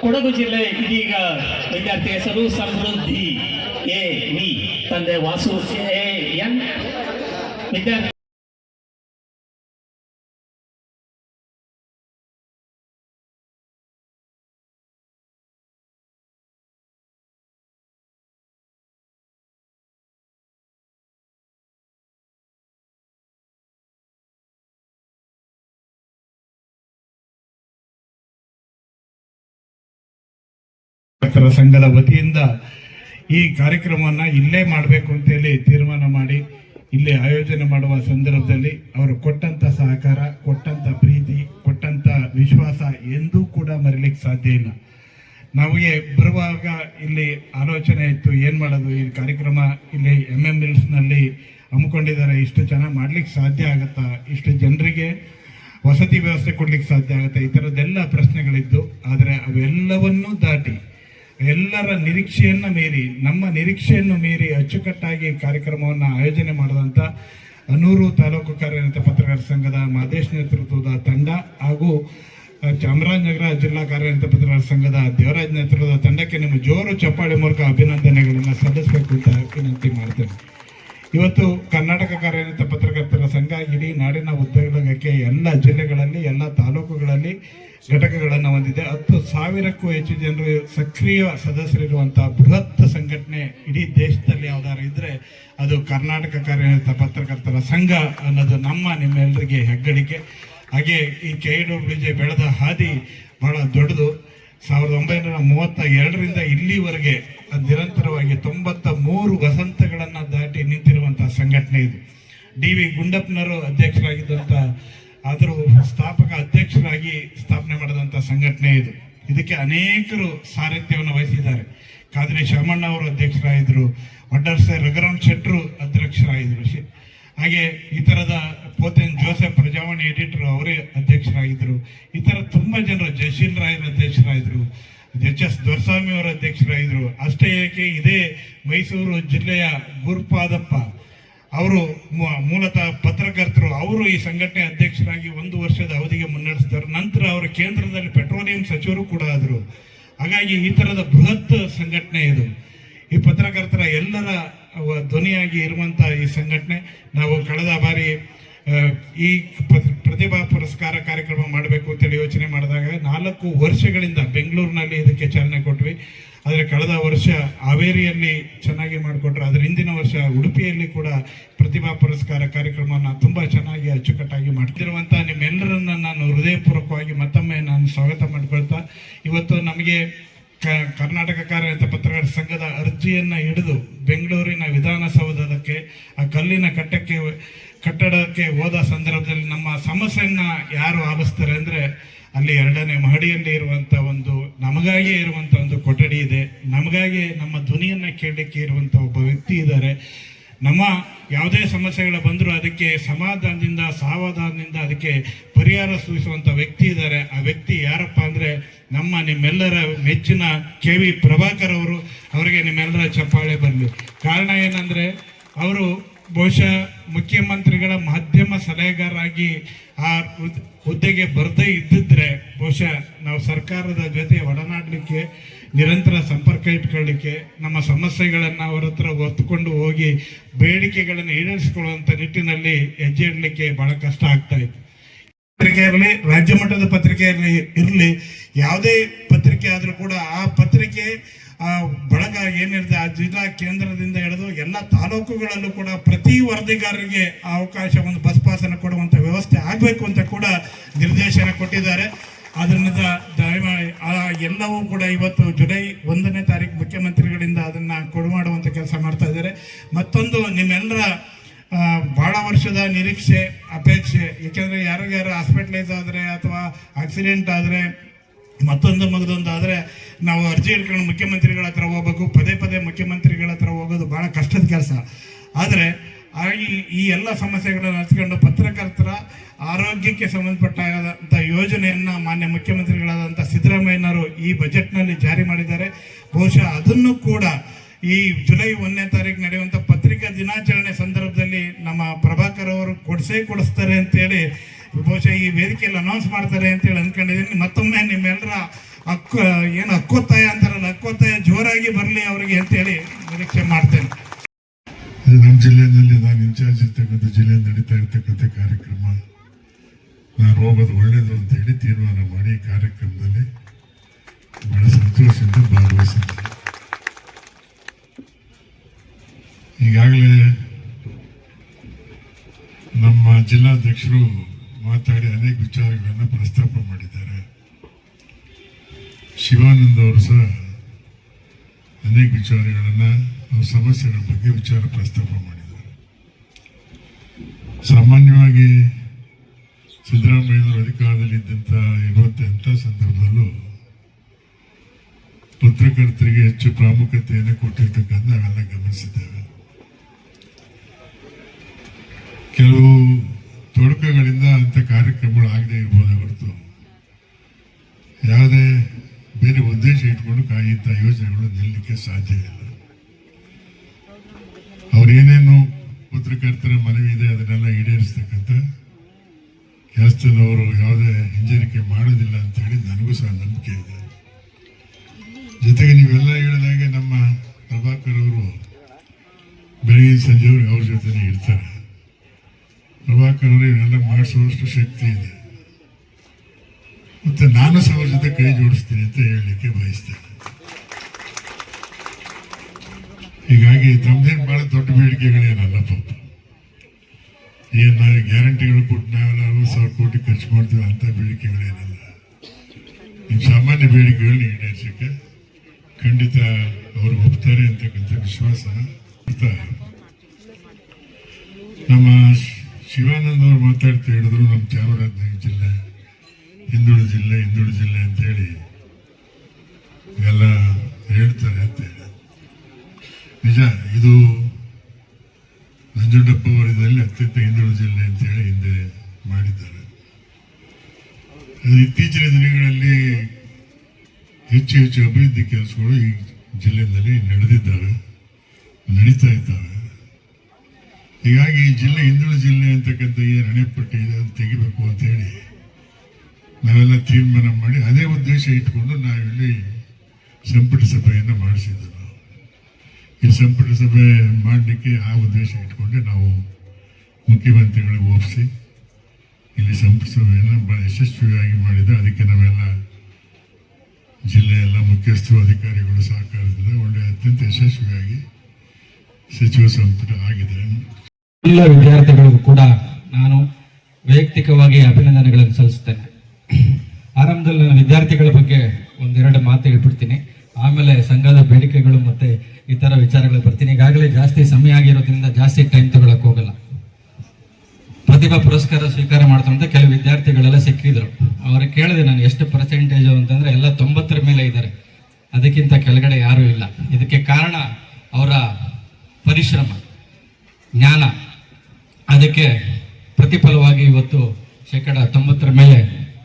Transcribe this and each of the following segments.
ಕೊಡಗು ಜಿಲ್ಲೆ ಇದೀಗ ವಿದ್ಯಾರ್ಥಿ ಹೆಸರು ಸಮೃದ್ಧಿ ಎ ವಿ ತಂದೆ ವಾಸು ಎ ಎನ್. ವಿದ್ಯಾರ್ಥಿ ಡಾಕ್ಟರ್ ಸಂಘದ ವತಿಯಿಂದ ಈ ಕಾರ್ಯಕ್ರಮವನ್ನು ಇಲ್ಲೇ ಮಾಡಬೇಕು ಅಂತೇಳಿ ತೀರ್ಮಾನ ಮಾಡಿ ಇಲ್ಲಿ ಆಯೋಜನೆ ಮಾಡುವ ಸಂದರ್ಭದಲ್ಲಿ ಅವರು ಕೊಟ್ಟಂತ ಸಹಕಾರ, ಕೊಟ್ಟಂತ ಪ್ರೀತಿ, ಕೊಟ್ಟಂತ ವಿಶ್ವಾಸ ಎಂದೂ ಕೂಡ ಮರಿಲಿಕ್ಕೆ ಸಾಧ್ಯ ಇಲ್ಲ. ನಮಗೆ ಬರುವಾಗ ಇಲ್ಲಿ ಆಲೋಚನೆ ಇತ್ತು, ಏನು ಮಾಡೋದು? ಈ ಕಾರ್ಯಕ್ರಮ ಇಲ್ಲಿ ಎಂ ಎಂ ನಲ್ಲಿ ಹಮ್ಮಿಕೊಂಡಿದ್ದಾರೆ. ಇಷ್ಟು ಚೆನ್ನಾಗಿ ಮಾಡ್ಲಿಕ್ಕೆ ಸಾಧ್ಯ ಆಗುತ್ತಾ? ಇಷ್ಟು ಜನರಿಗೆ ವಸತಿ ವ್ಯವಸ್ಥೆ ಕೊಡ್ಲಿಕ್ಕೆ ಸಾಧ್ಯ ಆಗುತ್ತೆ? ಈ ಥರದ್ದೆಲ್ಲ ಪ್ರಶ್ನೆಗಳಿದ್ದು, ಆದರೆ ಅವೆಲ್ಲವನ್ನೂ ದಾಟಿ ಎಲ್ಲರ ನಿರೀಕ್ಷೆಯನ್ನ ಮೀರಿ, ನಮ್ಮ ನಿರೀಕ್ಷೆಯನ್ನು ಮೀರಿ ಅಚ್ಚುಕಟ್ಟಾಗಿ ಕಾರ್ಯಕ್ರಮವನ್ನು ಆಯೋಜನೆ ಮಾಡಿದಂಥ ಅನೂರು ತಾಲೂಕು ಕಾರ್ಯನಿರತ ಪತ್ರಕರ್ತರ ಸಂಘದ ಮಾದೇಶ್ ನೇತೃತ್ವದ ತಂಡ ಹಾಗೂ ಚಾಮರಾಜನಗರ ಜಿಲ್ಲಾ ಕಾರ್ಯನಿರತ ಪತ್ರಕರ್ತರ ಸಂಘದ ದೇವರಾಜ್ ನೇತೃತ್ವದ ತಂಡಕ್ಕೆ ನಿಮ್ಮ ಜೋರು ಚಪ್ಪಾಳೆ ಮೂಲಕ ಅಭಿನಂದನೆಗಳನ್ನು ಸಲ್ಲಿಸಬೇಕು ಅಂತ ವಿನಂತಿ ಮಾಡ್ತೇನೆ. ಇವತ್ತು ಕರ್ನಾಟಕ ಕಾರ್ಯನಿರತ ಪತ್ರಕರ್ತರ ಸಂಘ ಇಡೀ ನಾಡಿನ ಉದ್ಯೋಗಕ್ಕೆ ಎಲ್ಲ ಜಿಲ್ಲೆಗಳಲ್ಲಿ, ಎಲ್ಲ ತಾಲೂಕುಗಳಲ್ಲಿ ಘಟಕಗಳನ್ನು ಹೊಂದಿದೆ. ಹತ್ತು ಸಾವಿರಕ್ಕೂ ಹೆಚ್ಚು ಜನರು ಸಕ್ರಿಯ ಸದಸ್ಯರಿರುವಂತಹ ಬೃಹತ್ ಸಂಘಟನೆ ಇಡೀ ದೇಶದಲ್ಲಿ ಯಾವ್ದಾದ್ರು ಇದ್ರೆ ಅದು ಕರ್ನಾಟಕ ಕಾರ್ಯನಿರತ ಪತ್ರಕರ್ತರ ಸಂಘ ಅನ್ನೋದು ನಮ್ಮ ನಿಮ್ಮೆಲ್ಲರಿಗೆ ಹೆಗ್ಗಳಿಕೆ. ಹಾಗೆ ಈ ಕೆ ಡಬ್ಲ್ಯೂ ಬೆಳೆದ ಹಾದಿ ಬಹಳ ದೊಡ್ಡದು. ಸಾವಿರದ ಒಂಬೈನೂರ ಮೂವತ್ತ ಎರಡರಿಂದ ಇಲ್ಲಿವರೆಗೆ ನಿರಂತರವಾಗಿ ತೊಂಬತ್ತ ಮೂರು ವಸಂತಗಳನ್ನು ದಾಟಿ ನಿಂತಿರುವಂತಹ ಸಂಘಟನೆ ಇದು. ಡಿ ವಿ ಗುಂಡಪ್ಪನವರು ಅಧ್ಯಕ್ಷರಾಗಿದ್ದಂತ ಅದರ ಸ್ಥಾಪಕ ಅಧ್ಯಕ್ಷರಾಗಿ ಸ್ಥಾಪನೆ ಮಾಡಿದಂತ ಸಂಘಟನೆ ಇದು. ಇದಕ್ಕೆ ಅನೇಕರು ಸಾರಥ್ಯವನ್ನು ವಹಿಸಿದ್ದಾರೆ. ಕಾದ್ರಿ ಶಾಮಣ್ಣ ಅವರು ಅಧ್ಯಕ್ಷರಾಗಿದ್ರು ವಡ್ಡರ್ಸೆ ರಘುರಾಮ್ ಶೆಟ್ರು ಅಧ್ಯಕ್ಷರಾಗಿದ್ದರು. ಹಾಗೆ ಈ ಥರದ ಪೋತೆನ್ ಜೋಸೆಫ್ ಪ್ರಜಾವಾಣಿ ಎಡಿಟರ್ ಅವರೇ ಅಧ್ಯಕ್ಷರಾಗಿದ್ದರು. ಈ ಥರ ತುಂಬಾ ಜನರು, ಜಯಶೀಲ್ ರಾಯರ ಅಧ್ಯಕ್ಷರಾಗಿದ್ದರು. ಎಚ್ ಎಸ್ ದೊರಸ್ವಾಮಿ ಅವರ ಅಧ್ಯಕ್ಷರಾಗಿದ್ರು ಅಷ್ಟೇ ಏಕೆ, ಇದೇ ಮೈಸೂರು ಜಿಲ್ಲೆಯ ಗುರುಪಾದಪ್ಪ. ಅವರು ಮೂಲತಃ ಪತ್ರಕರ್ತರು, ಅವರು ಈ ಸಂಘಟನೆ ಅಧ್ಯಕ್ಷರಾಗಿ ಒಂದು ವರ್ಷದ ಅವಧಿಗೆ ಮುನ್ನಡೆಸಿದರು. ನಂತರ ಅವರು ಕೇಂದ್ರದಲ್ಲಿ ಪೆಟ್ರೋಲಿಯಂ ಸಚಿವರು ಕೂಡ ಆದರು. ಹಾಗಾಗಿ ಈ ಥರದ ಬೃಹತ್ ಸಂಘಟನೆ ಇದು. ಈ ಪತ್ರಕರ್ತರ ಎಲ್ಲರ ಧ್ವನಿಯಾಗಿ ಇರುವಂಥ ಈ ಸಂಘಟನೆ. ನಾವು ಕಳೆದ ಬಾರಿ ಈ ಪ್ರತಿಭಾ ಪುರಸ್ಕಾರ ಕಾರ್ಯಕ್ರಮ ಮಾಡಬೇಕು ಅಂತೇಳಿ ಯೋಚನೆ ಮಾಡಿದಾಗ ನಾಲ್ಕು ವರ್ಷಗಳಿಂದ ಬೆಂಗಳೂರಿನಲ್ಲಿ ಇದಕ್ಕೆ ಚಾಲನೆ ಕೊಟ್ವಿ. ಆದರೆ ಕಳೆದ ವರ್ಷ ಹಾವೇರಿಯಲ್ಲಿ ಚೆನ್ನಾಗಿ ಮಾಡಿಕೊಟ್ರು. ಅದರ ಹಿಂದಿನ ವರ್ಷ ಉಡುಪಿಯಲ್ಲಿ ಕೂಡ ಪ್ರತಿಭಾ ಪುರಸ್ಕಾರ ಕಾರ್ಯಕ್ರಮವನ್ನು ತುಂಬ ಚೆನ್ನಾಗಿ ಅಚ್ಚುಕಟ್ಟಾಗಿ ಮಾಡ್ತಿರುವಂಥ ನಿಮ್ಮೆಲ್ಲರನ್ನ ನಾನು ಹೃದಯಪೂರ್ವಕವಾಗಿ ಮತ್ತೊಮ್ಮೆ ನಾನು ಸ್ವಾಗತ ಮಾಡಿಕೊಳ್ತಾ, ಇವತ್ತು ನಮಗೆ ಕ- ಕರ್ನಾಟಕ ಕಾರ್ಯನಿರತ ಪತ್ರಕರ್ತರ ಸಂಘದ ಅರ್ಜಿಯನ್ನು ಹಿಡಿದು ಬೆಂಗಳೂರಿನ ವಿಧಾನಸೌಧದಕ್ಕೆ, ಆ ಕಲ್ಲಿನ ಕಟ್ಟಕ್ಕೆ ಕಟ್ಟಡಕ್ಕೆ ಹೋದ ಸಂದರ್ಭದಲ್ಲಿ ನಮ್ಮ ಸಮಸ್ಯೆಯನ್ನ ಯಾರು ಆಲಿಸ್ತಾರೆ ಅಂದ್ರೆ ಅಲ್ಲಿ ಎರಡನೇ ಮಹಡಿಯಲ್ಲಿ ಇರುವಂತ ಒಂದು ನಮಗಾಗಿಯೇ ಇರುವಂತ ಒಂದು ಕೊಠಡಿ ಇದೆ. ನಮಗಾಗಿ ನಮ್ಮ ಧ್ವನಿಯನ್ನು ಕೇಳಲಿಕ್ಕೆ ಇರುವಂತ ಒಬ್ಬ ವ್ಯಕ್ತಿ ಇದ್ದಾರೆ. ನಮ್ಮ ಯಾವುದೇ ಸಮಸ್ಯೆಗಳು ಬಂದರೂ ಅದಕ್ಕೆ ಸಮಾಧಾನದಿಂದ, ಸಾವಧಾನದಿಂದ ಅದಕ್ಕೆ ಪರಿಹಾರ ಸೂಚಿಸುವಂಥ ವ್ಯಕ್ತಿ ಇದ್ದಾರೆ. ಆ ವ್ಯಕ್ತಿ ಯಾರಪ್ಪ ಅಂದರೆ ನಮ್ಮ ನಿಮ್ಮೆಲ್ಲರ ಮೆಚ್ಚಿನ ಕೆ ವಿ ಪ್ರಭಾಕರ್ ಅವರು. ಅವರಿಗೆ ನಿಮ್ಮೆಲ್ಲರ ಚಪ್ಪಾಳೆ ಬರಲಿ. ಕಾರಣ ಏನಂದರೆ, ಅವರು ಬಹುಶಃ ಮುಖ್ಯಮಂತ್ರಿಗಳ ಮಾಧ್ಯಮ ಸಲಹೆಗಾರರಾಗಿ ಆ ಹುದ್- ಹುದ್ದೆಗೆ ಬರದೇ ಇದ್ದಿದ್ರೆ ಬಹುಶಃ ನಾವು ಸರ್ಕಾರದ ಜೊತೆ ಒಡನಾಡಲಿಕ್ಕೆ, ನಿರಂತರ ಸಂಪರ್ಕ ಇಟ್ಕೊಳ್ಳಿಕ್ಕೆ, ನಮ್ಮ ಸಮಸ್ಯೆಗಳನ್ನು ಅವರ ಹತ್ರ ಹೊತ್ತುಕೊಂಡು ಹೋಗಿ ಬೇಡಿಕೆಗಳನ್ನು ಈಡೇರಿಸಿಕೊಳ್ಳುವಂಥ ನಿಟ್ಟಿನಲ್ಲಿ ಹೆಜ್ಜೆ ಇಡಲಿಕ್ಕೆ ಬಹಳ ಕಷ್ಟ ಆಗ್ತಾ ಇತ್ತು. ಪತ್ರಿಕೆ ಇರಲಿ, ರಾಜ್ಯ ಮಟ್ಟದ ಪತ್ರಿಕೆ ಇರಲಿ ಯಾವುದೇ ಪತ್ರಿಕೆ ಆದರೂ ಕೂಡ ಆ ಪತ್ರಿಕೆ, ಆ ಬಳಗ ಏನಿರುತ್ತೆ ಆ ಜಿಲ್ಲಾ ಕೇಂದ್ರದಿಂದ ಎಲ್ಲ ತಾಲೂಕುಗಳಲ್ಲೂ ಕೂಡ ಪ್ರತಿ ವರದಿಗಾರರಿಗೆ ಅವಕಾಶ ಒಂದು ಬಸ್ ಪಾಸನ್ನು ಕೊಡುವಂಥ ವ್ಯವಸ್ಥೆ ಆಗಬೇಕು ಅಂತ ಕೂಡ ನಿರ್ದೇಶನ ಕೊಟ್ಟಿದ್ದಾರೆ. ಅದರಿಂದ ದಯಮಾಡಿ ಎಲ್ಲವೂ ಕೂಡ ಇವತ್ತು ಜುಲೈ ಒಂದನೇ ತಾರೀಕು ಮುಖ್ಯಮಂತ್ರಿಗಳಿಂದ ಅದನ್ನು ಕೊಡು ಮಾಡುವಂಥ ಕೆಲಸ ಮಾಡ್ತಾ ಇದ್ದಾರೆ. ಮತ್ತೊಂದು, ನಿಮ್ಮೆಲ್ಲರ ಭಾಳ ವರ್ಷದ ನಿರೀಕ್ಷೆ, ಅಪೇಕ್ಷೆ. ಏಕೆಂದರೆ ಯಾರಿಗಾರು ಹಾಸ್ಪಿಟಲೈಸ್ ಆದರೆ ಅಥವಾ ಆಕ್ಸಿಡೆಂಟ್ ಆದರೆ ಮತ್ತೊಂದು ಮಗದೊಂದು ಆದರೆ ನಾವು ಅರ್ಜಿ ಇಟ್ಕೊಂಡು ಮುಖ್ಯಮಂತ್ರಿಗಳ ಹತ್ರ ಹೋಗ್ಬೇಕು, ಪದೇ ಪದೇ ಮುಖ್ಯಮಂತ್ರಿಗಳ ಹತ್ರ ಹೋಗೋದು ಭಾಳ ಕಷ್ಟದ ಕೆಲಸ. ಆದರೆ ಈ- ಈ ಎಲ್ಲ ಸಮಸ್ಯೆಗಳನ್ನು ಹಚ್ಕೊಂಡು ಪತ್ರಕರ್ತರ ಆರೋಗ್ಯಕ್ಕೆ ಸಂಬಂಧಪಟ್ಟ ಯೋಜನೆಯನ್ನ ಮಾನ್ಯ ಮುಖ್ಯಮಂತ್ರಿಗಳಾದಂಥ ಸಿದ್ದರಾಮಯ್ಯನವರು ಈ ಬಜೆಟ್ನಲ್ಲಿ ಜಾರಿ ಮಾಡಿದ್ದಾರೆ. ಬಹುಶಃ ಅದನ್ನು ಕೂಡ ಈ ಜುಲೈ ಒಂದನೇ ತಾರೀಕು ನಡೆಯುವಂಥ ಪತ್ರಿಕಾ ದಿನಾಚರಣೆ ಸಂದರ್ಭದಲ್ಲಿ ನಮ್ಮ ಪ್ರಭಾಕರ್ ಅವರು ಕೊಡಿಸೇ ಕೊಡಿಸ್ತಾರೆ ಅಂತೇಳಿ ಬಹುಶಃ ಈ ವೇದಿಕೆಯಲ್ಲಿ ಅನೌನ್ಸ್ ಮಾಡ್ತಾರೆ ಅಂತೇಳಿ ಅನ್ಕೊಂಡಿದ್ದೀನಿ. ಮತ್ತೊಮ್ಮೆ ನಿಮ್ಮೆಲ್ಲರ ಅಕ್ಕ, ಏನು ಹಕ್ಕೊತ್ತಾಯ ಅಂತಾರಲ್ಲ ಹಕ್ಕೊತ್ತಾಯ ಜೋರಾಗಿ ಬರಲಿ ಅವರಿಗೆ ಅಂತೇಳಿ ನಿರೀಕ್ಷೆ ಮಾಡ್ತೇನೆ. ನಮ್ಮ ಜಿಲ್ಲೆಯಲ್ಲಿ ನಾನು ಇನ್ಚಾರ್ಜ್ ಇರ್ತಕ್ಕಂಥ ಜಿಲ್ಲೆಯಲ್ಲಿ ನಡೀತಾ ಇರ್ತಕ್ಕಂಥ ಕಾರ್ಯಕ್ರಮ, ನಾನು ಹೋಗೋದು ಒಳ್ಳೇದು ಅಂತ ಹೇಳಿ ತೀರ್ಮಾನ ಮಾಡಿ ಕಾರ್ಯಕ್ರಮದಲ್ಲಿ ಬಹಳ ಸಂತೋಷದಿಂದ ಭಾಗವಹಿಸಿದ್ದೆ. ಈಗಾಗಲೇ ನಮ್ಮ ಜಿಲ್ಲಾಧ್ಯಕ್ಷರು ಮಾತಾಡಿ ಅನೇಕ ವಿಚಾರಗಳನ್ನು ಪ್ರಸ್ತಾಪ ಮಾಡಿದ್ದಾರೆ. ಶಿವಾನಂದ ಅವರು ಸಹ ಅನೇಕ ವಿಚಾರಗಳನ್ನು ಸಮಸ್ಯೆಗಳ ಬಗ್ಗೆ ವಿಚಾರ ಪ್ರಸ್ತಾಪ ಮಾಡಿದ್ದಾರೆ. ಸಾಮಾನ್ಯವಾಗಿ ಸಿದ್ದರಾಮಯ್ಯನವರು ಅಧಿಕಾರದಲ್ಲಿದ್ದಂಥ ಇರುವಂಥ ಎಂಥ ಸಂದರ್ಭದಲ್ಲೂ ಪತ್ರಕರ್ತರಿಗೆ ಹೆಚ್ಚು ಪ್ರಾಮುಖ್ಯತೆಯನ್ನು ಕೊಟ್ಟಿರ್ತಕ್ಕಂಥ ನಾವೆಲ್ಲ ಗಮನಿಸಿದ್ದೇವೆ. ಕೆಲವು ತೊಡಕುಗಳಿಂದ ಅಂಥ ಕಾರ್ಯಕ್ರಮಗಳು ಆಗದೆ ಇರ್ಬೋದೇ ಹೊರತು ಯಾವುದೇ ಬೇರೆ ಉದ್ದೇಶ ಇಟ್ಕೊಂಡು ಕಾಯಿಂಥ ಯೋಜನೆಗಳು ನಿಲ್ಲಲಿಕ್ಕೆ ಸಾಧ್ಯ ಇಲ್ಲ. ಅವ್ರೇನೇನು ಪತ್ರಕರ್ತರ ಮನವಿ ಇದೆ, ಅದನ್ನೆಲ್ಲ ಈಡೇರಿಸ್ತಕ್ಕಂಥ ಕೆಲಸದಲ್ಲಿ ಅವರು ಯಾವುದೇ ಹಿಂಜರಿಕೆ ಮಾಡೋದಿಲ್ಲ ಅಂತ ಹೇಳಿ ನನಗೂ ಸಹ ನಂಬಿಕೆ ಇದೆ. ಜೊತೆಗೆ ನೀವೆಲ್ಲ ಹೇಳಿದಾಗೆ ನಮ್ಮ ಪ್ರಭಾಕರ್ ಅವರು ಬೆಳಗಿನ ಸಂಜೆವರೆಗೆ ಅವ್ರ ಜೊತೆನೇ ಇರ್ತಾರೆ. ಪ್ರಭಾಕರ್ ಅವರು ಇವನ್ನೆಲ್ಲ ಮಾಡಿಸುವಷ್ಟು ಶಕ್ತಿ ಇದೆ. ಮತ್ತೆ ನಾನು ಸಹ ಅವ್ರ ಜೊತೆ ಕೈ ಜೋಡಿಸ್ತೀನಿ ಅಂತ ಹೇಳಲಿಕ್ಕೆ ಬಯಸ್ತೇನೆ. ಹೀಗಾಗಿ ತಮ್ಮದೇನು ಭಾಳ ದೊಡ್ಡ ಬೇಡಿಕೆಗಳೇನಲ್ಲ ಪಾಪ. ಏನು ನಾವು ಗ್ಯಾರಂಟಿಗಳು ಕೊಟ್ಟು ನಾವೆಲ್ಲ ಅರವತ್ತು ಸಾವಿರ ಕೋಟಿ ಖರ್ಚು ಮಾಡ್ತೀವಿ ಅಂಥ ಬೇಡಿಕೆಗಳೇನಲ್ಲ ನಿಮ್ಮ ಸಾಮಾನ್ಯ ಬೇಡಿಕೆಗಳನ್ನ ಈಡೇರಿಸಕ್ಕೆ ಖಂಡಿತ ಅವರು ಒಪ್ತಾರೆ ಅಂತಕ್ಕಂಥ ವಿಶ್ವಾಸ ನಮ್ಮ ಶಿವಾನಂದ ಅವರು ಮಾತಾಡ್ತಾ ಹೇಳಿದ್ರು ನಮ್ಮ ಚಾಮರಾಜನಗರ ಜಿಲ್ಲೆ, ಹಿಂದುಳಿದ ಜಿಲ್ಲೆ ಹಿಂದುಳಿದ ಜಿಲ್ಲೆ ಅಂತೇಳಿ ಎಲ್ಲ ಹೇಳ್ತಾರೆ ಅಂತ ಹೇಳಿ. ನಿಜ, ಇದು ನಂಜುಂಡಪ್ಪ ವರ್ಗದಲ್ಲಿ ಅತ್ಯಂತ ಹಿಂದುಳಿದ ಜಿಲ್ಲೆ ಅಂತೇಳಿ ಹಿಂದೆ ಮಾಡಿದ್ದಾರೆ. ಇತ್ತೀಚಿನ ದಿನಗಳಲ್ಲಿ ಹೆಚ್ಚು ಹೆಚ್ಚು ಅಭಿವೃದ್ಧಿ ಕೆಲಸಗಳು ಈ ಜಿಲ್ಲೆಯಲ್ಲಿ ನಡೆದಿದ್ದಾವೆ, ನಡೀತಾ ಇದ್ದಾವೆ. ಹೀಗಾಗಿ ಈ ಜಿಲ್ಲೆ ಹಿಂದುಳಿದ ಜಿಲ್ಲೆ ಅಂತಕ್ಕಂಥ ಏನು ಹಣೆಪಟ್ಟಿ ಇದೆ ಅದು ತೆಗಿಬೇಕು ಅಂತ ಹೇಳಿ ನಾವೆಲ್ಲ ತೀರ್ಮಾನ ಮಾಡಿ ಅದೇ ಉದ್ದೇಶ ಇಟ್ಕೊಂಡು ನಾವಿಲ್ಲಿ ಸಂಪುಟ ಸಭೆಯನ್ನು ಮಾಡಿಸಿದ್ದು ನಾವು ಈ ಸಂಪುಟ ಸಭೆ ಮಾಡಲಿಕ್ಕೆ ಆ ಉದ್ದೇಶ ಇಟ್ಕೊಂಡೆ ನಾವು ಮುಖ್ಯಮಂತ್ರಿಗಳಿಗೆ ಒಪ್ಪಿಸಿ. ಇಲ್ಲಿ ಸಂಪುಟ ಸಭೆಯನ್ನು ಬಹಳ ಯಶಸ್ವಿಯಾಗಿ ಮಾಡಿದೆ. ಅದಕ್ಕೆ ನಾವೆಲ್ಲ ಜಿಲ್ಲೆಯೆಲ್ಲ ಮುಖ್ಯಸ್ಥ ಅಧಿಕಾರಿಗಳು ಸಹಕಾರದಿಂದ ಒಳ್ಳೆ ಅತ್ಯಂತ ಯಶಸ್ವಿಯಾಗಿ ಸಚಿವ ಸಂಪುಟ ಆಗಿದೆ. ಎಲ್ಲ ವಿದ್ಯಾರ್ಥಿಗಳಿಗೂ ಕೂಡ ನಾನು ವೈಯಕ್ತಿಕವಾಗಿ ಅಭಿನಂದನೆಗಳನ್ನು ಸಲ್ಲಿಸ್ತೇನೆ ಆರಂಭದಲ್ಲಿ ನಾನು ವಿದ್ಯಾರ್ಥಿಗಳ ಬಗ್ಗೆ ಒಂದೆರಡು ಮಾತು ಹೇಳ್ಬಿಡ್ತೀನಿ. ಆಮೇಲೆ ಸಂಘದ ಬೇಡಿಕೆಗಳು ಮತ್ತೆ ಇತರ ವಿಚಾರಗಳು ಬರ್ತೀನಿ. ಈಗಾಗಲೇ ಜಾಸ್ತಿ ಸಮಯ ಆಗಿರೋದ್ರಿಂದ ಜಾಸ್ತಿ ಟೈಮ್ ತಗೊಳಕ್ ಹೋಗಲ್ಲ. ಪ್ರತಿಭಾ ಪುರಸ್ಕಾರ ಸ್ವೀಕಾರ ಮಾಡ್ತಾರಂತ ಕೆಲವು ವಿದ್ಯಾರ್ಥಿಗಳೆಲ್ಲ ಸಿಕ್ಕಿದ್ರು. ಅವ್ರು ಕೇಳಿದೆ ನಾನು ಎಷ್ಟು ಪರ್ಸೆಂಟೇಜು ಅಂತಂದ್ರೆ ಎಲ್ಲ ತೊಂಬತ್ತರ ಮೇಲೆ ಇದ್ದಾರೆ. ಅದಕ್ಕಿಂತ ಕೆಳಗಡೆ ಯಾರೂ ಇಲ್ಲ. ಇದಕ್ಕೆ ಕಾರಣ ಅವರ ಪರಿಶ್ರಮ, ಜ್ಞಾನ. ಅದಕ್ಕೆ ಪ್ರತಿಫಲವಾಗಿ ಇವತ್ತು ಶೇಕಡ ತೊಂಬತ್ತರ ಮೇಲೆ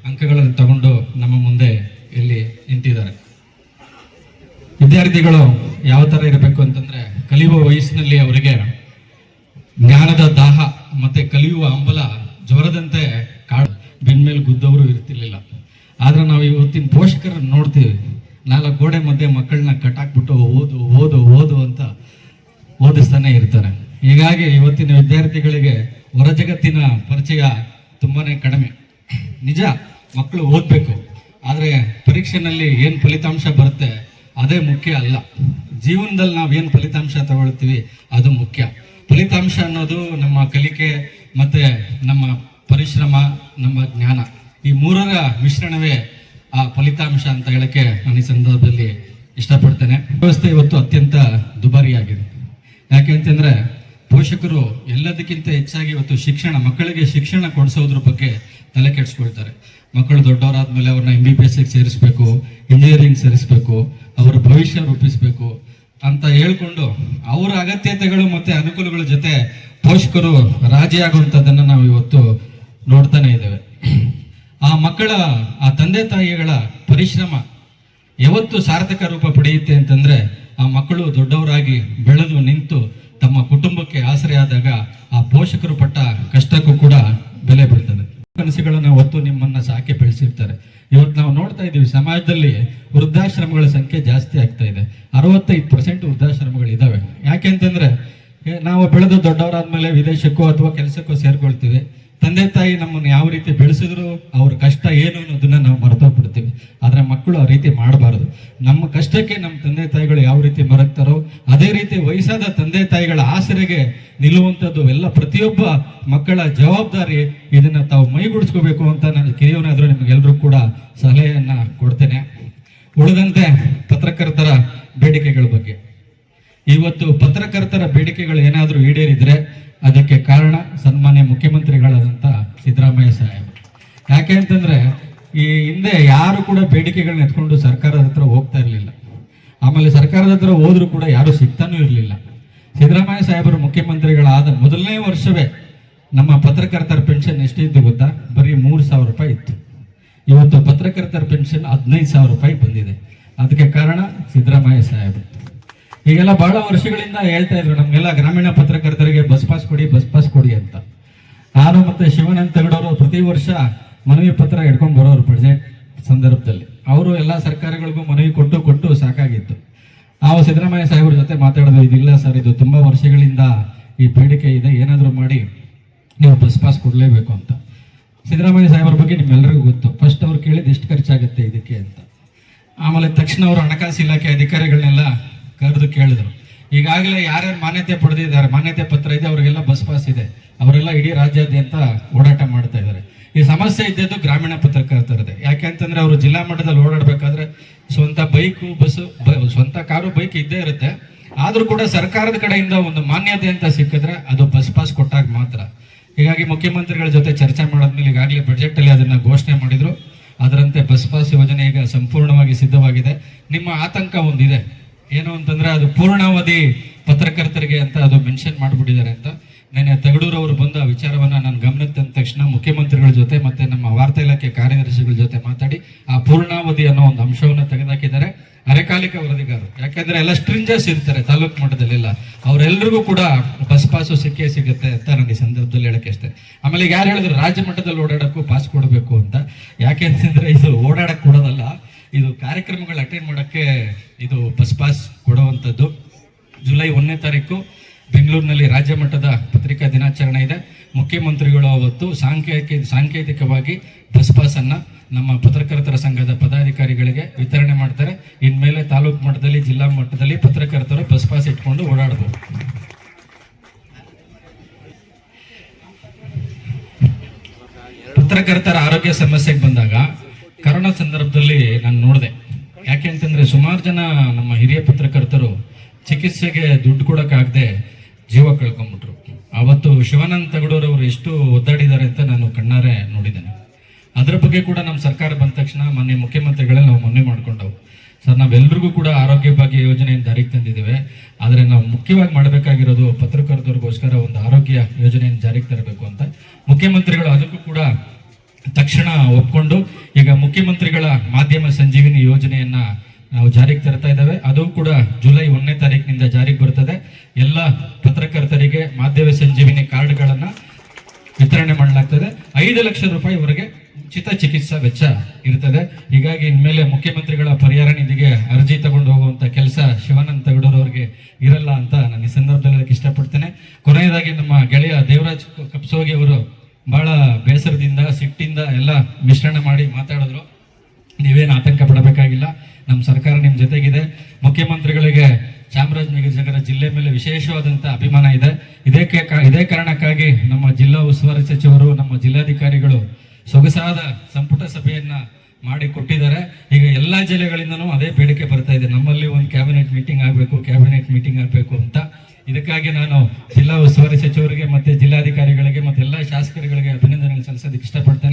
ಅಂಕಗಳನ್ನು ತಗೊಂಡು ನಮ್ಮ ಮುಂದೆ ಇಲ್ಲಿ ನಿಂತಿದ್ದಾರೆ. ವಿದ್ಯಾರ್ಥಿಗಳು ಯಾವ ಥರ ಇರಬೇಕು ಅಂತಂದ್ರೆ ಕಲಿಯುವ ವಯಸ್ಸಿನಲ್ಲಿ ಅವರಿಗೆ ಜ್ಞಾನದ ದಾಹ ಮತ್ತೆ ಕಲಿಯುವ ಹಂಬಲ ಜ್ವರದಂತೆ ಕಾಡು ಬೆನ್ಮೇಲೆ ಗುದ್ದವರು ಇರ್ತಿರ್ಲಿಲ್ಲ. ಆದರೆ ನಾವು ಇವತ್ತಿನ ಪೋಷಕರನ್ನು ನೋಡ್ತೀವಿ. ನಾಲ್ಕು ಗೋಡೆ ಮಧ್ಯೆ ಮಕ್ಕಳನ್ನ ಕಟ್ಟಾಕ್ಬಿಟ್ಟು ಓದು ಓದು ಓದು ಅಂತ ಓದಿಸ್ತಾನೆ ಇರ್ತಾರೆ. ಹೀಗಾಗಿ ಇವತ್ತಿನ ವಿದ್ಯಾರ್ಥಿಗಳಿಗೆ ಹೊರ ಜಗತ್ತಿನ ಪರಿಚಯ ತುಂಬಾ ಕಡಿಮೆ. ನಿಜ ಮಕ್ಕಳು ಓದಬೇಕು. ಆದರೆ ಪರೀಕ್ಷೆನಲ್ಲಿ ಏನು ಫಲಿತಾಂಶ ಬರುತ್ತೆ ಅದೇ ಮುಖ್ಯ ಅಲ್ಲ. ಜೀವನದಲ್ಲಿ ನಾವು ಏನು ಫಲಿತಾಂಶ ತಗೊಳ್ತೀವಿ, ಅದು ಮುಖ್ಯ. ಫಲಿತಾಂಶ ಅನ್ನೋದು ನಮ್ಮ ಕಲಿಕೆ ಮತ್ತೆ ನಮ್ಮ ಪರಿಶ್ರಮ, ನಮ್ಮ ಜ್ಞಾನ. ಈ ಮೂರರ ಮಿಶ್ರಣವೇ ಆ ಫಲಿತಾಂಶ ಅಂತ ಹೇಳಕ್ಕೆ ನಾನು ಈ ಸಂದರ್ಭದಲ್ಲಿ ಇಷ್ಟಪಡ್ತೇನೆ. ವ್ಯವಸ್ಥೆ ಇವತ್ತು ಅತ್ಯಂತ ದುಬಾರಿಯಾಗಿದೆ. ಯಾಕೆ ಅಂತಂದ್ರೆ ಪೋಷಕರು ಎಲ್ಲದಕ್ಕಿಂತ ಹೆಚ್ಚಾಗಿ ಇವತ್ತು ಶಿಕ್ಷಣ, ಮಕ್ಕಳಿಗೆ ಶಿಕ್ಷಣ ಕೊಡಿಸೋದ್ರ ಬಗ್ಗೆ ತಲೆ ಕೆಡಿಸ್ಕೊಳ್ತಾರೆ. ಮಕ್ಕಳು ದೊಡ್ಡವರಾದ್ಮೇಲೆ ಅವ್ರನ್ನ ಎಂ ಬಿ ಬಿ ಎಸ್ ಸೇರಿಸ್ಬೇಕು ಇಂಜಿನಿಯರಿಂಗ್ ಸೇರಿಸಬೇಕು, ಅವರ ಭವಿಷ್ಯ ರೂಪಿಸಬೇಕು ಅಂತ ಹೇಳ್ಕೊಂಡು ಅವರ ಅಗತ್ಯತೆಗಳು ಮತ್ತೆ ಅನುಕೂಲಗಳ ಜೊತೆ ಪೋಷಕರು ರಾಜಿಯಾಗುವಂಥದ್ದನ್ನು ನಾವು ಇವತ್ತು ನೋಡ್ತಾನೆ ಇದ್ದೇವೆ. ಆ ಮಕ್ಕಳ, ಆ ತಂದೆ ತಾಯಿಗಳ ಪರಿಶ್ರಮ ಯಾವತ್ತು ಸಾರ್ಥಕ ರೂಪ ಪಡೆಯುತ್ತೆ ಅಂತಂದ್ರೆ ಆ ಮಕ್ಕಳು ದೊಡ್ಡವರಾಗಿ ಬೆಳೆದು ನಿಂತು ತಮ್ಮ ಕುಟುಂಬಕ್ಕೆ ಆಸರೆಯಾದಾಗ ಆ ಪೋಷಕರು ಪಟ್ಟ ಕಷ್ಟಕ್ಕೂ ಕೂಡ ಬೆಲೆ ಬೀಳ್ತದೆ. ಕನಸುಗಳನ್ನ ಹೊತ್ತು ನಿಮ್ಮನ್ನ ಸಾಕಿ ಬೆಳೆಸಿರ್ತಾರೆ. ಇವತ್ತು ನಾವು ನೋಡ್ತಾ ಇದ್ದೀವಿ ಸಮಾಜದಲ್ಲಿ ವೃದ್ಧಾಶ್ರಮಗಳ ಸಂಖ್ಯೆ ಜಾಸ್ತಿ ಆಗ್ತಾ ಇದೆ. ಅರವತ್ತೈದು ಪರ್ಸೆಂಟ್ ಯಾಕೆ ಏ, ನಾವು ಬೆಳೆದು ದೊಡ್ಡವರಾದ್ಮೇಲೆ ವಿದೇಶಕ್ಕೋ ಅಥವಾ ಕೆಲಸಕ್ಕೋ ಸೇರ್ಕೊಳ್ತೀವಿ. ತಂದೆ ತಾಯಿ ನಮ್ಮನ್ನು ಯಾವ ರೀತಿ ಬೆಳೆಸಿದ್ರು ಅವ್ರ ಕಷ್ಟ ಏನು ಅನ್ನೋದನ್ನ ನಾವು ಮರೆತೋಗ್ಬಿಡ್ತೀವಿ. ಆದ್ರೆ ಮಕ್ಕಳು ಆ ರೀತಿ ಮಾಡಬಾರದು. ನಮ್ಮ ಕಷ್ಟಕ್ಕೆ ನಮ್ಮ ತಂದೆ ತಾಯಿಗಳು ಯಾವ ರೀತಿ ಮರಗ್ತಾರೋ, ಅದೇ ರೀತಿ ವಯಸ್ಸಾದ ತಂದೆ ತಾಯಿಗಳ ಆಸರೆಗೆ ನಿಲ್ಲುವಂಥದ್ದು ಎಲ್ಲ ಪ್ರತಿಯೊಬ್ಬ ಮಕ್ಕಳ ಜವಾಬ್ದಾರಿ ಇದನ್ನ ತಾವು ಮೈಗೂಡಿಸ್ಕೋಬೇಕು ಅಂತ ನಾನು ಕಿರಿಯವನಾದ್ರೂ ನಿಮಗೆಲ್ಲರೂ ಕೂಡ ಸಲಹೆಯನ್ನ ಕೊಡ್ತೇನೆ. ಉಳಿದಂತೆ ಪತ್ರಕರ್ತರ ಬೇಡಿಕೆಗಳ ಬಗ್ಗೆ. ಇವತ್ತು ಪತ್ರಕರ್ತರ ಬೇಡಿಕೆಗಳು ಏನಾದರೂ ಈಡೇರಿದ್ರೆ ಅದಕ್ಕೆ ಕಾರಣ ಸನ್ಮಾನ್ಯ ಮುಖ್ಯಮಂತ್ರಿಗಳಾದಂಥ ಸಿದ್ದರಾಮಯ್ಯ ಸಾಹೇಬ್. ಯಾಕೆ ಅಂತಂದ್ರೆ, ಈ ಹಿಂದೆ ಯಾರು ಕೂಡ ಬೇಡಿಕೆಗಳನ್ನ ಎತ್ಕೊಂಡು ಸರ್ಕಾರದ ಹತ್ರ ಹೋಗ್ತಾ ಇರಲಿಲ್ಲ. ಆಮೇಲೆ ಸರ್ಕಾರದ ಹತ್ರ ಹೋದರೂ ಕೂಡ ಯಾರು ಸಿಗ್ತಾನೂ ಇರಲಿಲ್ಲ. ಸಿದ್ದರಾಮಯ್ಯ ಸಾಹೇಬರು ಮುಖ್ಯಮಂತ್ರಿಗಳಾದ ಮೊದಲನೇ ವರ್ಷವೇ ನಮ್ಮ ಪತ್ರಕರ್ತರ ಪೆನ್ಷನ್ ಎಷ್ಟಿದ್ದು ಗೊತ್ತಾ? ಬರೀ ಮೂರು ಸಾವಿರ ರೂಪಾಯಿ ಇತ್ತು. ಇವತ್ತು ಪತ್ರಕರ್ತರ ಪೆನ್ಷನ್ ಹದಿನೈದು ಸಾವಿರ ರೂಪಾಯಿ ಬಂದಿದೆ. ಅದಕ್ಕೆ ಕಾರಣ ಸಿದ್ದರಾಮಯ್ಯ ಸಾಹೇಬರು ಈಗೆಲ್ಲ ಬಹಳ ವರ್ಷಗಳಿಂದ ಹೇಳ್ತಾ ಇದ್ರು. ನಮ್ಗೆಲ್ಲ ಗ್ರಾಮೀಣ ಪತ್ರಕರ್ತರಿಗೆ ಬಸ್ ಪಾಸ್ ಕೊಡಿ, ಬಸ್ ಪಾಸ್ ಕೊಡಿ ಅಂತ. ನಾನು ಮತ್ತೆ ಶಿವಾನಂದ ತಗಡೋರು ಪ್ರತಿ ವರ್ಷ ಮನವಿ ಪತ್ರ ಹಿಡ್ಕೊಂಡು ಬರೋರು ಬಜೆಟ್ ಸಂದರ್ಭದಲ್ಲಿ. ಅವರು ಎಲ್ಲ ಸರ್ಕಾರಗಳಿಗೂ ಮನವಿ ಕೊಟ್ಟು ಕೊಟ್ಟು ಸಾಕಾಗಿತ್ತು. ನಾವು ಸಿದ್ದರಾಮಯ್ಯ ಸಾಹೇಬ್ರ ಜೊತೆ ಮಾತಾಡೋದು ಇದಿಲ್ಲ ಸರ್. ಇದು ತುಂಬ ವರ್ಷಗಳಿಂದ ಈ ಬೇಡಿಕೆ ಇದೆ. ಏನಾದರೂ ಮಾಡಿ ನೀವು ಬಸ್ ಪಾಸ್ ಕೊಡಲೇಬೇಕು ಅಂತ. ಸಿದ್ದರಾಮಯ್ಯ ಸಾಹೇಬ್ರ ಬಗ್ಗೆ ನಿಮ್ಮೆಲ್ಲರಿಗೂ ಗೊತ್ತು. ಫಸ್ಟ್ ಅವ್ರು ಕೇಳಿದ್ ಎಷ್ಟು ಖರ್ಚಾಗುತ್ತೆ ಇದಕ್ಕೆ ಅಂತ. ಆಮೇಲೆ ತಕ್ಷಣ ಅವರು ಹಣಕಾಸು ಇಲಾಖೆ ಅಧಿಕಾರಿಗಳನ್ನೆಲ್ಲ ಕರೆದು ಕೇಳಿದ್ರು. ಈಗಾಗಲೇ ಯಾರ್ಯಾರು ಮಾನ್ಯತೆ ಪಡೆದಿದ್ದಾರೆ, ಮಾನ್ಯತೆ ಪತ್ರ ಇದೆ, ಅವರಿಗೆಲ್ಲ ಬಸ್ ಪಾಸ್ ಇದೆ. ಅವರೆಲ್ಲ ಇಡೀ ರಾಜ್ಯಾದ್ಯಂತ ಓಡಾಟ ಮಾಡ್ತಾ ಇದ್ದಾರೆ. ಈ ಸಮಸ್ಯೆ ಇದ್ದದ್ದು ಗ್ರಾಮೀಣ ಪತ್ರಕರ್ತರದೆ ಯಾಕೆ ಅಂತಂದ್ರೆ ಅವರು ಜಿಲ್ಲಾ ಮಟ್ಟದಲ್ಲಿ ಓಡಾಡಬೇಕಾದ್ರೆ ಸ್ವಂತ ಬೈಕು ಬಸ್ಸು ಸ್ವಂತ ಕಾರು, ಬೈಕ್ ಇದ್ದೇ ಇರುತ್ತೆ. ಆದರೂ ಕೂಡ ಸರ್ಕಾರದ ಕಡೆಯಿಂದ ಒಂದು ಮಾನ್ಯತೆ ಅಂತ ಸಿಕ್ಕಿದ್ರೆ ಅದು ಬಸ್ ಪಾಸ್ ಕೊಟ್ಟಾಗ ಮಾತ್ರ. ಹೀಗಾಗಿ ಮುಖ್ಯಮಂತ್ರಿಗಳ ಜೊತೆ ಚರ್ಚೆ ಮಾಡಾದ್ಮೇಲೆ ಈಗಾಗಲೇ ಬಜೆಟ್ ಅಲ್ಲಿ ಅದನ್ನ ಘೋಷಣೆ ಮಾಡಿದ್ರು. ಅದರಂತೆ ಬಸ್ ಪಾಸ್ ಯೋಜನೆ ಈಗ ಸಂಪೂರ್ಣವಾಗಿ ಸಿದ್ಧವಾಗಿದೆ. ನಿಮ್ಮ ಆತಂಕ ಒಂದಿದೆ. ಏನು ಅಂತಂದ್ರೆ ಅದು ಪೂರ್ಣಾವಧಿ ಪತ್ರಕರ್ತರಿಗೆ ಅಂತ ಅದು ಮೆನ್ಷನ್ ಮಾಡಿಬಿಟ್ಟಿದ್ದಾರೆ ಅಂತ. ನೆನ್ನೆ ತಗಡೂರು ಅವರು ಬಂದ ವಿಚಾರವನ್ನ ನಾನು ಗಮನಕ್ಕೆ ತಂದ ತಕ್ಷಣ ಮುಖ್ಯಮಂತ್ರಿಗಳ ಜೊತೆ ಮತ್ತೆ ನಮ್ಮ ವಾರ್ತಾ ಇಲಾಖೆ ಕಾರ್ಯದರ್ಶಿಗಳ ಜೊತೆ ಮಾತಾಡಿ ಆ ಪೂರ್ಣಾವಧಿ ಅನ್ನೋ ಒಂದು ಅಂಶವನ್ನ ತೆಗೆದಾಕಿದ್ದಾರೆ. ಅರೆಕಾಲಿಕ ವರದಿಗಾರರು. ಯಾಕಂದ್ರೆ ಎಲ್ಲ ಸ್ಟ್ರಿಂಜಸ್ ಇರ್ತಾರೆ ತಾಲೂಕು ಮಟ್ಟದಲ್ಲೆಲ್ಲ. ಅವರೆಲ್ಲರಿಗೂ ಕೂಡ ಬಸ್ ಪಾಸು ಸಿಕ್ಕೇ ಸಿಗುತ್ತೆ ಅಂತ ನಾನು ಈ ಸಂದರ್ಭದಲ್ಲಿ ಹೇಳಕ್ಕೆ ಇಷ್ಟೆ. ಆಮೇಲೆ ಯಾರು ಹೇಳಿದ್ರು ರಾಜ್ಯ ಮಟ್ಟದಲ್ಲಿ ಓಡಾಡೋಕ್ಕೂ ಪಾಸ್ ಕೊಡಬೇಕು ಅಂತ. ಯಾಕೆ ಅಂತಂದ್ರೆ ಇದು ಓಡಾಡಕ್ಕೆ ಕೊಡೋದಲ್ಲ. ಇದು ಕಾರ್ಯಕ್ರಮಗಳು ಅಟೆಂಡ್ ಮಾಡೋಕ್ಕೆ ಇದು ಬಸ್ ಪಾಸ್ ಕೊಡುವಂಥದ್ದು. ಜುಲೈ ಒಂದನೇ ತಾರೀಕು ಬೆಂಗಳೂರಿನಲ್ಲಿ ರಾಜ್ಯ ಮಟ್ಟದ ಪತ್ರಿಕಾ ದಿನಾಚರಣೆ ಇದೆ. ಮುಖ್ಯಮಂತ್ರಿಗಳು ಅವತ್ತು ಸಾಂಕೇತಿಕ, ಸಾಂಕೇತಿಕವಾಗಿ ಬಸ್ ಪಾಸನ್ನು ನಮ್ಮ ಪತ್ರಕರ್ತರ ಸಂಘದ ಪದಾಧಿಕಾರಿಗಳಿಗೆ ವಿತರಣೆ ಮಾಡ್ತಾರೆ. ಇನ್ಮೇಲೆ ತಾಲೂಕು ಮಟ್ಟದಲ್ಲಿ, ಜಿಲ್ಲಾ ಮಟ್ಟದಲ್ಲಿ ಪತ್ರಕರ್ತರು ಬಸ್ ಪಾಸ್ ಇಟ್ಕೊಂಡು ಓಡಾಡಬಹುದು ಪತ್ರಕರ್ತರ ಆರೋಗ್ಯ ಸಮಸ್ಯೆಗೆ ಬಂದಾಗ ಕರೋನಾ ಸಂದರ್ಭದಲ್ಲಿ ನಾನು ನೋಡಿದೆ. ಯಾಕೆ ಅಂತಂದ್ರೆ ಸುಮಾರು ಜನ ನಮ್ಮ ಹಿರಿಯ ಪತ್ರಕರ್ತರು ಚಿಕಿತ್ಸೆಗೆ ದುಡ್ಡು ಕೊಡೋಕ್ಕಾಗದೆ ಜೀವ ಕಳ್ಕೊಂಡ್ಬಿಟ್ರು ಅವತ್ತು ಶಿವಾನಂದ ತಗಡೂರು ಅವರು ಎಷ್ಟು ಒದ್ದಾಡಿದ್ದಾರೆ ಅಂತ ನಾನು ಕಣ್ಣಾರೆ ನೋಡಿದ್ದೇನೆ. ಅದರ ಬಗ್ಗೆ ಕೂಡ ನಮ್ಮ ಸರ್ಕಾರ ಬಂದ ತಕ್ಷಣ ಮೊನ್ನೆ ಮುಖ್ಯಮಂತ್ರಿಗಳೇ ನಾವು ಮೊನ್ನೆ ಮಾಡ್ಕೊಂಡವು. ಸರ್ ನಾವೆಲ್ಲರಿಗೂ ಕೂಡ ಆರೋಗ್ಯ ಭಾಗ್ಯ ಯೋಜನೆಯನ್ನು ಜಾರಿಗೆ ತಂದಿದ್ದೇವೆ. ಆದರೆ ನಾವು ಮುಖ್ಯವಾಗಿ ಮಾಡಬೇಕಾಗಿರೋದು ಪತ್ರಕರ್ತರಿಗೋಸ್ಕರ ಒಂದು ಆರೋಗ್ಯ ಯೋಜನೆಯನ್ನು ಜಾರಿಗೆ ತರಬೇಕು ಅಂತ. ಮುಖ್ಯಮಂತ್ರಿಗಳು ಅದಕ್ಕೂ ಕೂಡ ತಕ್ಷಣ ಒಪ್ಕೊಂಡು ಈಗ ಮುಖ್ಯಮಂತ್ರಿಗಳ ಮಾಧ್ಯಮ ಸಂಜೀವಿನಿ ಯೋಜನೆಯನ್ನ ನಾವು ಜಾರಿಗೆ ತರ್ತಾ ಇದ್ದೇವೆ. ಅದು ಕೂಡ ಜುಲೈ ಒಂದನೇ ತಾರೀಕಿನಿಂದ ಜಾರಿಗೆ ಬರ್ತದೆ ಎಲ್ಲ ಪತ್ರಕರ್ತರಿಗೆ ಮಾಧ್ಯಮ ಸಂಜೀವಿನಿ ಕಾರ್ಡ್ಗಳನ್ನ ವಿತರಣೆ ಮಾಡಲಾಗ್ತದೆ. ಐದು ಲಕ್ಷ ರೂಪಾಯಿವರೆಗೆ ಉಚಿತ ಚಿಕಿತ್ಸಾ ವೆಚ್ಚ ಇರ್ತದೆ. ಹೀಗಾಗಿ ಇನ್ಮೇಲೆ ಮುಖ್ಯಮಂತ್ರಿಗಳ ಪರಿಹಾರ ನಿಧಿಗೆ ಅರ್ಜಿ ತಗೊಂಡು ಹೋಗುವಂತ ಕೆಲಸ ಶಿವಾನಂದ ತಗಡೂರ್ ಅವರಿಗೆ ಇರಲ್ಲ ಅಂತ ನಾನು ಈ ಸಂದರ್ಭದಲ್ಲಿ ಇಷ್ಟಪಡ್ತೇನೆ. ಕೊನೆಯದಾಗಿ ನಮ್ಮ ಗೆಳೆಯ ದೇವರಾಜ್ ಕಪ್ಸೋಗಿ ಅವರು ಬಹಳ ಬೇಸರದಿಂದ, ಸಿಟ್ಟಿಂದ ಎಲ್ಲ ಮಿಶ್ರಣ ಮಾಡಿ ಮಾತಾಡಿದ್ರು. ನೀವೇನು ಆತಂಕ ಪಡಬೇಕಾಗಿಲ್ಲ ನಮ್ಮ ಸರ್ಕಾರ ನಿಮ್ಮ ಜೊತೆಗಿದೆ. ಮುಖ್ಯಮಂತ್ರಿಗಳಿಗೆ ಚಾಮರಾಜನಗರ ಜಿಲ್ಲೆ ಮೇಲೆ ವಿಶೇಷವಾದಂಥ ಅಭಿಮಾನ ಇದೆ. ಕಾ- ಇದೇ ಕಾರಣಕ್ಕಾಗಿ ನಮ್ಮ ಜಿಲ್ಲಾ ಉಸ್ತುವಾರಿ ಸಚಿವರು, ನಮ್ಮ ಜಿಲ್ಲಾಧಿಕಾರಿಗಳು ಸೊಗಸಾದ ಸಂಪುಟ ಸಭೆಯನ್ನು ಮಾಡಿ ಕೊಟ್ಟಿದ್ದಾರೆ. ಈಗ ಎಲ್ಲ ಜಿಲ್ಲೆಗಳಿಂದನೂ ಅದೇ ಬೇಡಿಕೆ ಬರ್ತಾ ಇದೆ. ನಮ್ಮಲ್ಲಿ ಒಂದು ಕ್ಯಾಬಿನೆಟ್ ಮೀಟಿಂಗ್ ಆಗಬೇಕು, ಕ್ಯಾಬಿನೆಟ್ ಮೀಟಿಂಗ್ ಆಗಬೇಕು ಅಂತ. ಇದಕ್ಕಾಗಿ ನಾನು ಜಿಲ್ಲಾ ಉಸ್ತುವಾರಿ ಸಚಿವರಿಗೆ ಮತ್ತೆ ಜಿಲ್ಲಾಧಿಕಾರಿಗಳಿಗೆ ಮತ್ತು ಎಲ್ಲ ಶಾಸಕರುಗಳಿಗೆ ಅಭಿನಂದನೆ ಸಲ್ಲಿಸೋದಕ್ಕೆ ಇಷ್ಟಪಡ್ತೇನೆ.